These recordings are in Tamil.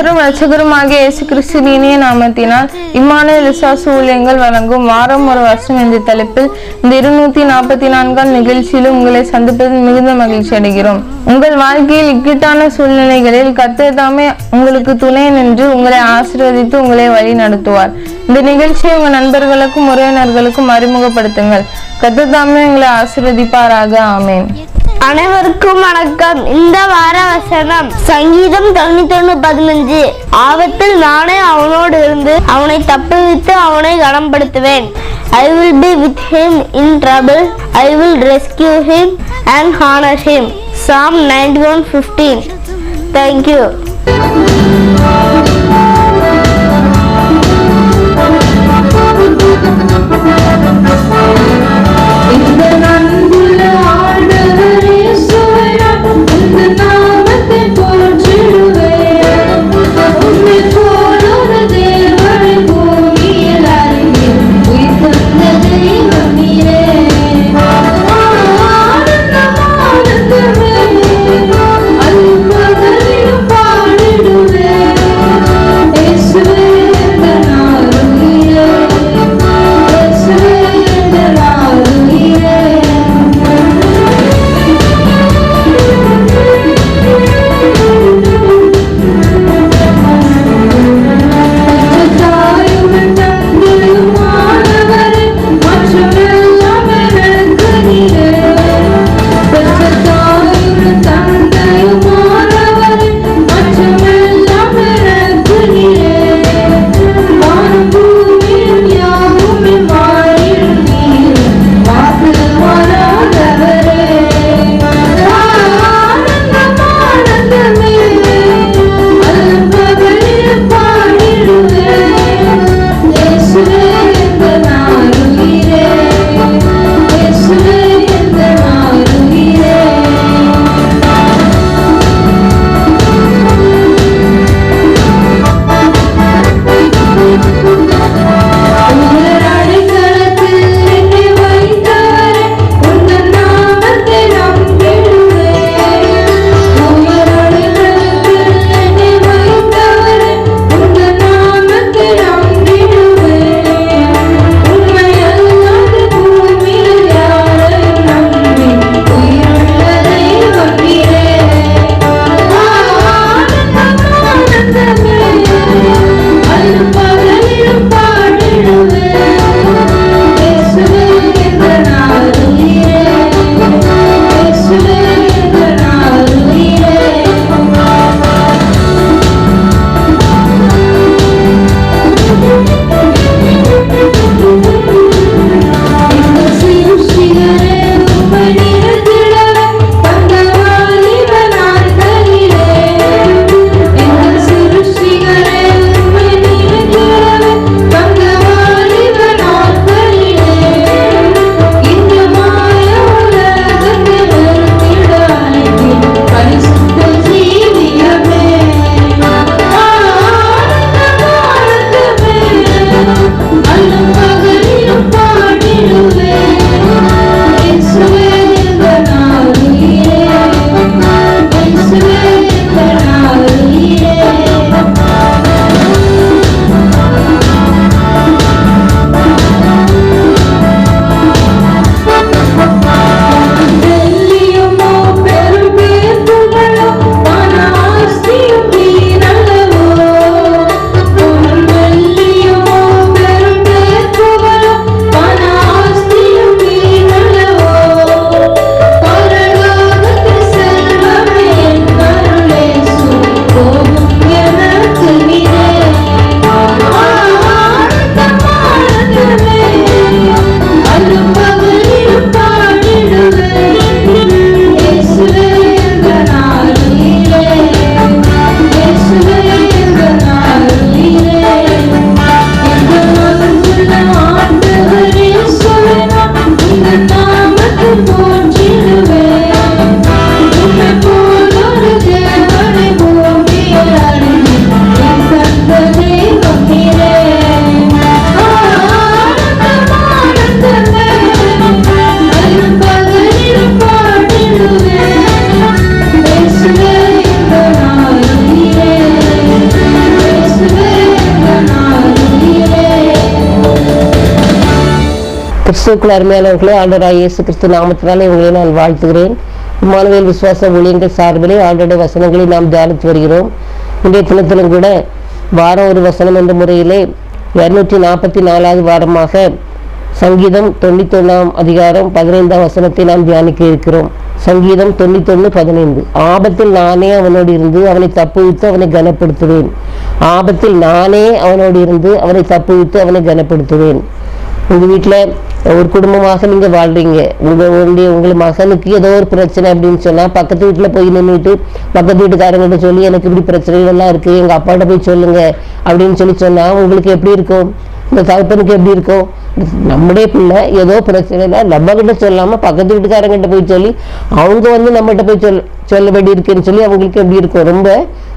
கர்த்தரும் ரட்சகருமாகிய இயேசு கிறிஸ்துவின் இனிய நாமத்தினால் இம்மான விசுவாச ஊழியங்கள் வழங்கும் வாரம் ஒரு வருஷம் என்ற தலைப்பில் இந்த இருநூத்தி நாற்பத்தி நான்காம் நிகழ்ச்சியிலும் உங்களை சந்திப்பதில் மிகுந்த மகிழ்ச்சி அடைகிறோம். உங்கள் வாழ்க்கையில் இக்கட்டான சூழ்நிலைகளில் கர்த்தர் தாமே உங்களுக்கு துணை நின்று உங்களை ஆசீர்வதித்து உங்களை வழி நடத்துவார். இந்த நிகழ்ச்சியை உங்கள் நண்பர்களுக்கும் உறவினர்களுக்கும் அறிமுகப்படுத்துங்கள். கர்த்தர் தாமே உங்களை ஆசீர்வதிப்பாராக. ஆமேன். அனைவருக்கும் வணக்கம். இந்த வார வசனம் சங்கீதம் தொண்ணூத்தி ஒண்ணு பதினஞ்சு. ஆபத்தில் நானே அவனோடு இருந்து அவனை தப்புவித்து அவனை கனப்படுத்துவேன். I will be with him in trouble I will rescue him and honour him Psalm ninety one fifteen thank you கிறிஸ்துக்குள் அருமையானவர்களே ஆண்டராய் இயேசு கிறிஸ்து நாமத்தினாலே உங்களை நான் வாழ்த்துகிறேன். இம்மானுவேல் விசுவாச ஊழியங்கள் சார்பிலே ஆண்டோடைய வசனங்களை நாம் தியானித்து வருகிறோம். இன்றைய தினத்திலும் கூட வாரம் ஒரு வசனம் என்ற முறையிலே இரநூற்றி நாற்பத்தி நாலாவது வாரமாக சங்கீதம் தொண்ணூத்தொன்னாம் அதிகாரம் பதினைந்தாம் வசனத்தை நாம் தியானிக்க இருக்கிறோம். சங்கீதம் தொண்ணூத்தொன்னு பதினைந்து. ஆபத்தில் நானே அவனோடு இருந்து அவனை தப்புவித்து அவனை கனப்படுத்துவேன். ஆபத்தில் நானே அவனோடு இருந்து அவனை தப்புவித்து அவனை கனப்படுத்துவேன். உங்கள் வீட்டில் ஒரு குடும்பமாக நீங்கள் வாழ்கிறீங்க உங்கள் உங்களுடைய உங்கள் மகனுக்கு ஏதோ ஒரு பிரச்சனை அப்படின்னு சொன்னால் பக்கத்து வீட்டில் போய் நின்றுட்டு பக்கத்து வீட்டுக்காரங்கிட்ட சொல்லி எனக்கு இப்படி பிரச்சனைகள்லாம் இருக்குது எங்கள் அப்பாட்ட போய் சொல்லுங்கள் அப்படின்னு சொல்லி சொன்னால் உங்களுக்கு எப்படி இருக்கும்? இந்த தகப்பனுக்கு எப்படி இருக்கும்? நம்முடைய பிள்ளை ஏதோ பிரச்சனைல நம்ம கிட்ட பக்கத்து வீட்டுக்காரங்கிட்ட போய் சொல்லி அவங்க வந்து நம்மகிட்ட போய் சொல் சொல்ல வேண்டி இருக்குன்னு சொல்லி அவங்களுக்கு எப்படி இருக்கும்? ரொம்ப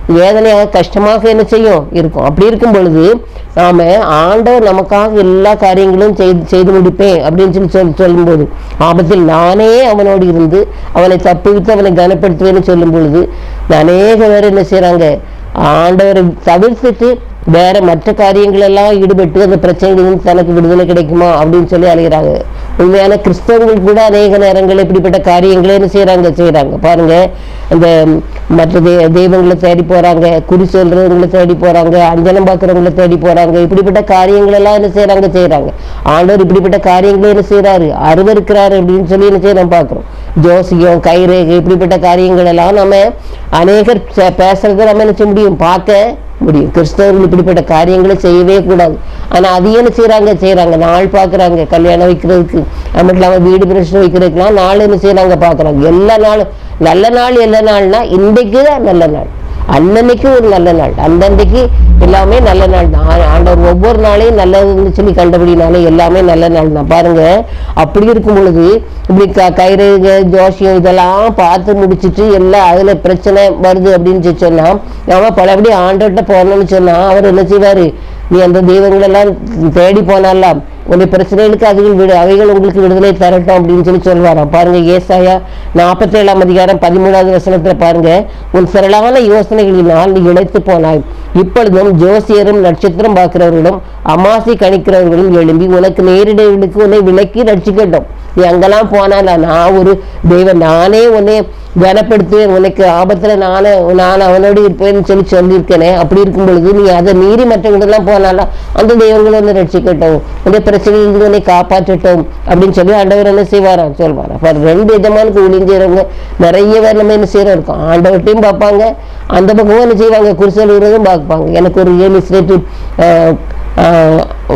வேதனையாக கஷ்டமாக என்ன செய்யும்? இருக்கும். அப்படி இருக்கும் பொழுது நாம ஆண்டவர் நமக்காக எல்லா காரியங்களும் செய்து செய்து முடிப்பேன் அப்படின்னு சொல்லி சொல் சொல்லும்போது ஆபத்தில் நானே அவனோடு இருந்து அவனை தப்புவித்து அவனை கனப்படுத்துவேன்னு சொல்லும் பொழுது அநேக பேர் என்ன செய்கிறாங்க ஆண்டவரை தவிர்த்துட்டு வேற மற்ற காரியங்கள் எல்லாம் ஈடுபட்டு அந்த பிரச்சனைகள் தனக்கு விடுதலை கிடைக்குமா அப்படின்னு சொல்லி அழைகிறாங்க. உண்மையான கிறிஸ்தவங்கள் கூட அநேக நேரங்கள் இப்படிப்பட்ட காரியங்களை என்ன செய்கிறாங்க செய்யறாங்க பாருங்க அந்த மற்ற தே தெய்வங்களை தேடி போகிறாங்க குறி சொல்றவங்களை தேடி போகிறாங்க அஞ்சனம் பார்க்குறவங்களை தேடி போகிறாங்க இப்படிப்பட்ட காரியங்கள் எல்லாம் என்ன செய்கிறாங்க செய்கிறாங்க ஆண்டவர் இப்படிப்பட்ட காரியங்களை என்ன செய்யறாரு அருவருக்கிறாரு அப்படின்னு சொல்லி என்ன நம்ம பார்க்குறோம். ஜோசியம் கைரேகை இப்படிப்பட்ட காரியங்கள் எல்லாம் நம்ம அநேகர் பே- நம்ம என்ன செய்ய முடியும்? பார்க்க முடியும். கிறிஸ்தவர்கள் இப்படிப்பட்ட காரியங்களை செய்யவே கூடாது. ஆனா அது என்ன செய்கிறாங்க செய்கிறாங்க நாள் பார்க்குறாங்க. கல்யாணம் வைக்கிறதுக்கு அது மட்டும் இல்லாம வீடு பிரச்சனை வைக்கிறதுக்குலாம் நாள் என்ன செய்றாங்க? பார்க்குறாங்க. எல்லா நாளும் நல்ல நாள் எல்லா நாள்னா இன்றைக்கு தான் நல்ல நாள். அன்னன்னைக்கு ஒரு நல்ல நாள். அந்தன்னைக்கு எல்லாமே நல்ல நாள் தான். ஆண்டவர் ஒவ்வொரு நாளையும் நல்லதுன்னு சொல்லி கண்டபடினாலே எல்லாமே நல்ல நாள் தான். பாருங்க அப்படி இருக்கும் பொழுது இப்படி க கயிறு ஜோசியம் இதெல்லாம் பார்த்து முடிச்சிட்டு எல்லாம் அதில் பிரச்சனை வருது அப்படின்னு சொல்லி நம்ம பலபடி ஆண்டவர்கிட்ட போனோம்னு சொன்னால் அவர் என்ன செய்வார்? நீ அந்த தெய்வங்களெல்லாம் தேடி போனாலாம் உன்னுடைய பிரச்சனைகளுக்கு அதுகள் விடு அவைகள் உங்களுக்கு விடுதலை தரட்டும் அப்படின்னு சொல்லி சொல்வாராம். பாருங்க ஏசாயா நாற்பத்தி ஏழாம் அதிகாரம் பதிமூணாவது வசனத்தில் பாருங்க உன் சரளான யோசனைகளினால் நீ இழைத்து போனாய். இப்பொழுதும் ஜோசியரும் நட்சத்திரம் பார்க்கிறவர்களும் அமாசி கணிக்கிறவர்களும் எழும்பி உனக்கு நேரிடைகளுக்கு உன்னை விலக்கி ரட்சிக்கட்டும். நீ அங்கெல்லாம் போனால நான் ஒரு தெய்வம் நானே உன்னை கனப்படுத்துவேன் உனக்கு ஆபத்தில் நானே நான் அவனோடு இருப்பேன்னு சொல்லி சொல்லியிருக்கேனே அப்படி இருக்கும் பொழுது நீ அதை மீறி மற்றவங்களெல்லாம் போனாலும் அந்த தெய்வங்களை வந்து ரட்சிக்கட்டும். உன்னுடைய பிரச்சனையிலிருந்து உன்னை காப்பாற்றட்டும் அப்படின்னு சொல்லி ஆண்டவர் என்ன செய்வாராம்? சொல்வாராம். அப்போ ரெண்டு விதமான கூலியும் செய்கிறவங்க நிறைய பேர் நம்ம என்ன செய்கிறோம் இருக்கோம். ஆண்டவர்கிட்டையும் பார்ப்பாங்க. அந்த பக்கமும் என்ன செய்வாங்க? குறிசல் விரதம் பார்ப்பாங்க. எனக்கு ஒரு ஏமிஸ்லேட்டிவ்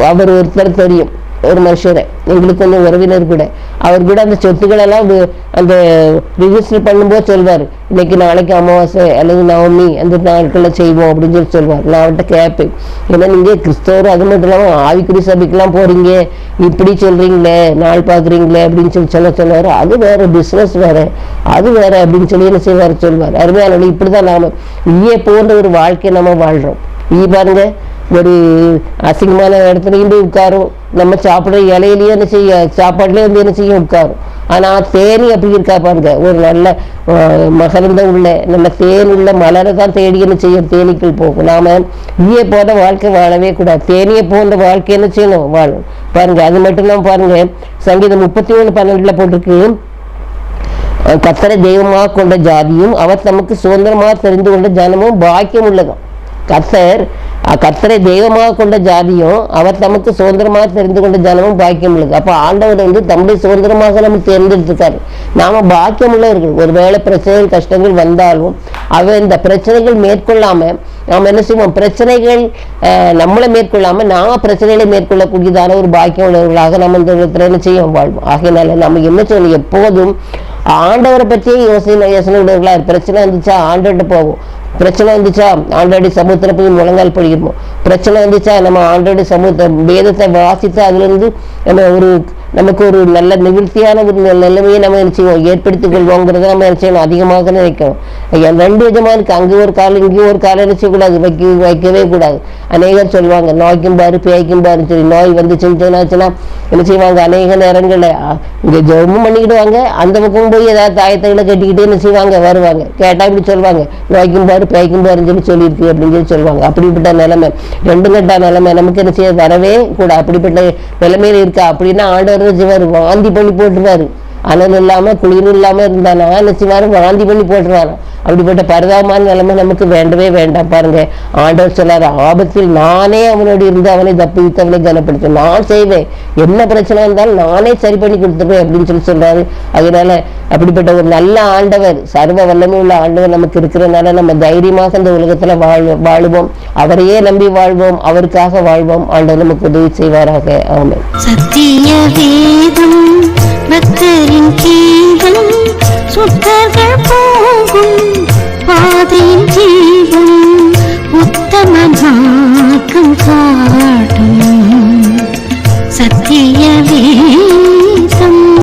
அவர் ஒருத்தர் தெரியும். ஒரு மனுஷரை எங்களுக்கு வந்து உறவினர் கூட. அவர் கூட அந்த சொத்துக்களெல்லாம் அந்த ரிஜிஸ்டர் பண்ணும்போது சொல்வார் இன்னைக்கு நாளைக்கு அமாவாசை அல்லது நவமி அந்த நாட்களில் செய்வோம் அப்படின்னு சொல்லி சொல்வார். நான் அவர்கிட்ட கேட்பேன் ஏன்னா நீங்கள் கிறிஸ்தவர் அது மட்டும் இல்லாமல் ஆவிக்குடி சபைக்கெலாம் போகிறீங்க இப்படி சொல்கிறீங்களே நாள் பார்க்குறீங்களே அப்படின்னு சொல்லி சொல்ல சொல்லுவார் அது வேற பிஸ்னஸ் வேறு அது வேறு அப்படின்னு சொல்லி என்ன செய்வார் சொல்வார். அருமையான இப்படிதான் நாம் ஈய போன்ற ஒரு வாழ்க்கையை நம்ம வாழ்கிறோம் ஈ பாருங்கள் ஒரு அசிங்கமான இடத்துலையும் போய் உட்காரும். நம்ம சாப்பிட்ற இலையிலேயே என்ன செய்ய சாப்பாடுலேயே வந்து என்ன செய்யும் உட்காரும். ஆனா தேனி அப்படி இருக்கா பாருங்க. ஒரு நல்ல அஹ், மகரந்த உள்ள நல்ல தேன் உள்ள மலரை தான் தேடி என்ன செய்யும் தேனீக்கள் போகும். நாம ஈய போன்ற வாழ்க்கை வாழவே கூடாது. தேனியை போன்ற வாழ்க்கை என்ன செய்யணும்? வாழும். பாருங்க அது மட்டும் இல்லாம பாருங்க சங்கீதம் முப்பத்தி ஒன்று பன்னெண்டுல போட்டிருக்கு. கத்தரை தெய்வமாக கொண்ட ஜாதியும் அவர் தமக்கு சுதந்திரமாக தெரிந்து கொண்ட ஜனமும் பாக்கியம் உள்ளதும். கத்தர் கர்த்தரை தெய்வமாக கொண்ட ஜாதியும் அவர் தமக்கு சுதந்திரமாக தெரிந்து கொண்ட ஜனமும் பாக்கியமுள்ளது அப்போ ஆண்டவர் வந்து தம்முடைய சுதந்திரமாக நம்ம தேர்ந்தெடுத்திருக்காரு நாம பாக்கியமுள்ளவர்கள் ஒருவேளை பிரச்சனைகள் கஷ்டங்கள் வந்தாலும் அவர் இந்த பிரச்சனைகள் மேற்கொள்ளாம நாம் என்ன செய்வோம் பிரச்சனைகள் நம்மளை மேற்கொள்ளாம நாம பிரச்சனைகளை மேற்கொள்ளக்கூடியதான ஒரு பாக்கியம் உள்ளவர்களாக நம்ம இந்த இடத்துல என்ன செய்வோம் வாழ்வோம் ஆகையினால நம்ம என்ன சொல்லணும் எப்போதும் ஆண்டவரை பற்றியே யோசனை யோசனை உள்ளவர்களா பிரச்சனை இருந்துச்சா ஆண்டவர்கிட்ட போவோம். பிரச்சனை இருந்துச்சா ஆண்டோடைய சமூகத்தில் போய் முழங்கால் படிக்கிறோம். பிரச்சனை இருந்துச்சா நம்ம ஆண்டோடைய சமூகத்தை வேதத்தை வாசித்து அதுலேருந்து நம்ம ஒரு நமக்கு ஒரு நல்ல நிவர்த்தியான ஒரு நிலைமையை நம்ம என்ன செய்வோம்? ஏற்படுத்திக் கொள்வோங்கிறத நம்ம என்ன செய்யணும்? அதிகமாக நினைக்கணும். ஐயா, ரெண்டு விதமாக இருக்கு அங்கே ஒரு காலம் இங்கேயும் ஒரு காலம் என்ன செய்யக்கூடாது? வைக்க வைக்கவே கூடாது. அநேகர் சொல்லுவாங்க நோய்க்கும் பாரு பேய்க்கும் பாருன்னு சொல்லி நோய் வந்து செஞ்சோன்னாச்சுன்னா என்ன செய்வாங்க? அநேக நேரங்களில் இங்கே ஜெபமும் பண்ணிக்கிடுவாங்க. அந்த பக்கம் போய் ஏதாவது தாயத்தைகளை கட்டிக்கிட்டே என்ன செய்வாங்க? வருவாங்க. கேட்டால் இப்படி சொல்லுவாங்க நோய்க்கும் பாரு பேய்க்கும் பாருன்னு சொல்லி சொல்லியிருக்கு அப்படின்னு சொல்லி சொல்லுவாங்க. அப்படிப்பட்ட நிலைமை ரெண்டு கட்டா நிலைமை நமக்கு என்ன செய்ய வரவே கூட அப்படிப்பட்ட நிலைமையில இருக்கா? அப்படின்னா ஆண்டு ஆண்டவர் வச்சுவாரு வாந்தி பண்ணி போட்டுருவாரு. அனல் இல்லாமல் குளிர் இல்லாமல் இருந்தானா? நினைச்சுவாரு வாந்தி பண்ணி போட்டுருவாரு அப்படிப்பட்ட பரிதாபமான நிலைமை நமக்கு வேண்டவே வேண்டாம். பாருங்க ஆண்டவர் சொல்லார் ஆபத்தில் நானே அவனோடு இருந்து அவனை தப்பித்து அவனை கனப்படுத்துவேன். நான் செய்வேன். என்ன பிரச்சனை இருந்தாலும் நானே சரி பண்ணி கொடுத்துருவேன் அப்படின்னு சொல்லி சொல்றாரு. அதனால அப்படிப்பட்ட ஒரு நல்ல ஆண்டவர் சர்வ வல்லமை உள்ள ஆண்டவர் நமக்கு இருக்கிறதுனால நம்ம தைரியமாக இந்த உலகத்துல வாழ் வாழுவோம். அவரையே நம்பி வாழ்வோம். அவருக்காக வாழ்வோம். ஆண்டவர் நமக்கு உதவி செய்வாராக. ஆமாம் சத்திய வேதம் பக்தரின் கீதம் சுத்தர்கள் போகும் பாதையின் ஜீவன் உத்தம மார்க்கம் காட்டும் சத்திய வேதம்